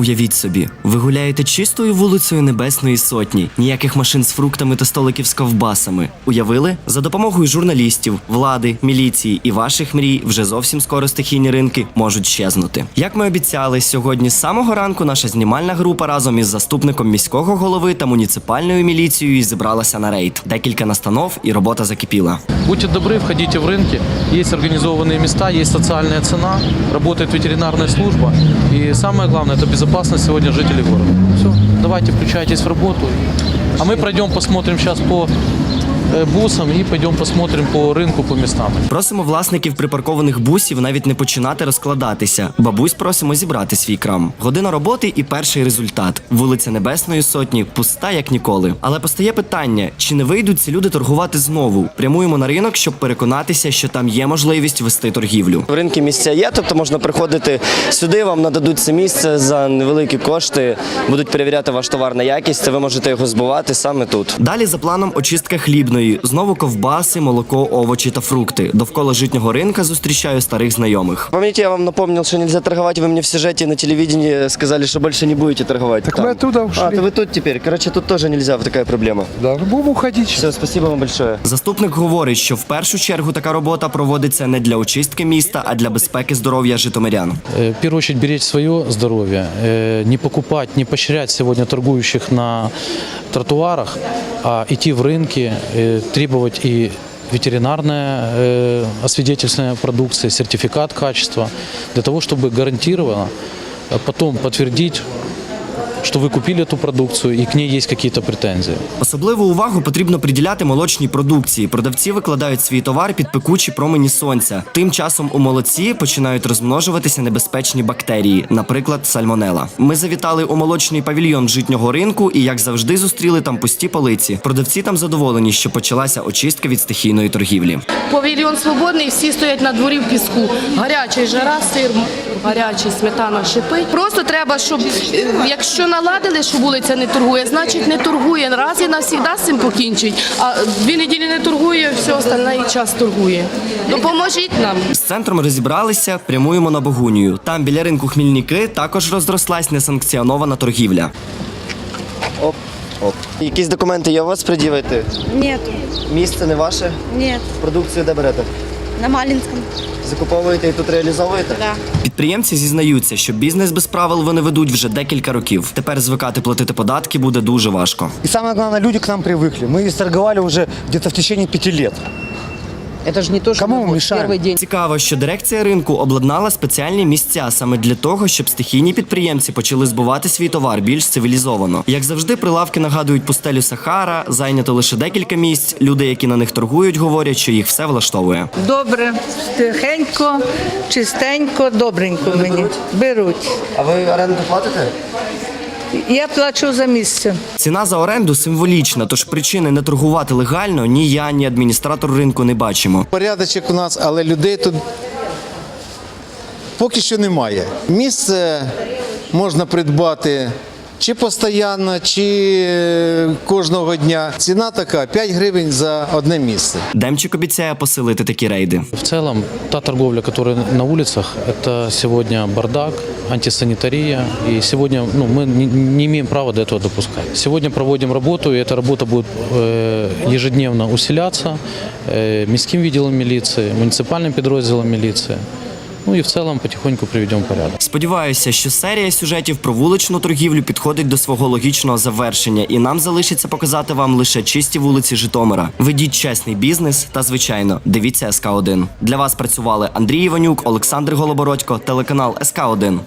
Уявіть собі, ви гуляєте чистою вулицею Небесної Сотні, ніяких машин з фруктами та столиків з ковбасами. Уявили? За допомогою журналістів, влади, міліції і ваших мрій вже зовсім скоро стихійні ринки можуть щезнути. Як ми обіцяли, сьогодні з самого ранку наша знімальна група разом із заступником міського голови та муніципальною міліцією зібралася на рейд. Декілька настанов і робота закипіла. Будьте добры, входите в рынки. Есть организованные места, есть социальная цена, работает ветеринарная служба. И самое главное, это безопасность сегодня жителей города. Все, давайте включайтесь в работу. А мы пройдем, посмотрим сейчас по э, бусам и пойдем посмотрим по рынку, по местам. Просимо власників припаркованих бусів навіть не починати розкладатися. Бабусь просимо зібрати свій крам. Година роботи і перший результат. Вулиця Небесної Сотні пуста як ніколи. Але постає питання: чи не вийдуть ці люди торгувати знову? Прямуємо на ринок, щоб переконатися, що там є можливість вести торгівлю. В ринки місця є, тобто можна приходити сюди, вам нададуть це місце за невеликі кошти, будуть перевіряти ваш товар на якість, та ви можете його збувати саме тут. Далі за планом очистка хлібної, знову ковбаси, молоко, овочі та фрукти. Довкола житнього ринка зустрічаю старих знайомих. Помните, я вам напомнил, что нельзя торговать, вы мне в сюжете на телевидении сказали, что больше не будете торговать. Так там. мы оттуда ушли. А, то вы тут теперь. Короче, тут тоже нельзя, такая проблема. Да, ну, будем уходить. Все, спасибо вам большое. Заступник говорить, що в першу чергу така робота проводиться не для очистки міста, а для безпеки здоров'я житомирян. Э, В первую очередь беречь свое здоровье, э, не покупать, не поощрять сегодня торгующих на тротуарах, а идти в рынки, э, требовать и ветеринарная э, освидетельственная продукция, сертификат качества, для того, чтобы гарантированно э, потом подтвердить, что вы купили эту продукцию и к ней есть какие-то претензии. Особливу увагу потрібно приділяти молочній продукції. Продавці викладають свій товар під пекучі промені сонця. Тим часом у молоці починають розмножуватися небезпечні бактерії, наприклад, сальмонела. Ми завітали у молочний павільйон житнього ринку і, як завжди, зустріли там пусті полиці. Продавці там задоволені, що почалася очистка від стихійної торгівлі. Павільйон свободний, всі стоять на дворі в піску. Гарячий жара, сир, гарячий, сметана шипить. Просто треба, щоб е, якщо наладили, що вулиця не торгує, значить не торгує. Раз і навсігда з цим покінчить. А дві неділі не торгує, все остальне і час торгує. Допоможіть нам. З центром розібралися, прямуємо на Богунію. Там біля ринку Хмільники також розрослась несанкціонована торгівля. Оп, оп. Якісь документи є у вас пред'явити? Нету, Місце не ваше? нет, Продукцію де берете? На Малінському. Закуповуєте і тут реалізовуєте? да. Підприємці зізнаються, що бізнес без правил вони ведуть вже декілька років. Тепер звикати платити податки буде дуже важко. І саме головне, люди к нам привикли. Ми торгували уже где-то в течение пяти лет. Это же не то, что Кому мы мы вот мешаем? первый день. Цікаво, що дирекція ринку обладнала спеціальні місця саме для того, щоб стихійні підприємці почали збувати свій товар більш цивілізовано. Як завжди, прилавки нагадують пустелю Сахара, зайнято лише декілька місць. Люди, які на них торгують, говорять, що їх все влаштовує. Добре, тихенько, чистенько, добренько мені. Беруть. А ви оренду платите? Я плачу за місце. Ціна за оренду символічна, тож причини не торгувати легально ні я, ні адміністратор ринку не бачимо. Порядочок у нас, але людей тут поки що немає. Місце можна придбати чи постійно, чи е, кожного дня. Ціна така 5 гривень за одне місце. Демчик обіцяє посилити такі рейди. В целом, та торговля, которая на улицах, это сегодня бардак, антисанитария. И сегодня ну, мы не, не имеем права до этого допускать. Сегодня проводим работу, и эта работа будет э, ежедневно усиляться э, міським відділом міліції, муніципальним підрозділом міліції. Ну і в цілому потихоньку приведемо порядок. Сподіваюся, що серія сюжетів про вуличну торгівлю підходить до свого логічного завершення, і нам залишиться показати вам лише чисті вулиці Житомира. Ведіть чесний бізнес та, звичайно, дивіться СК 1 Для вас працювали Андрій Іванюк, Олександр Голобородько, телеканал СК 1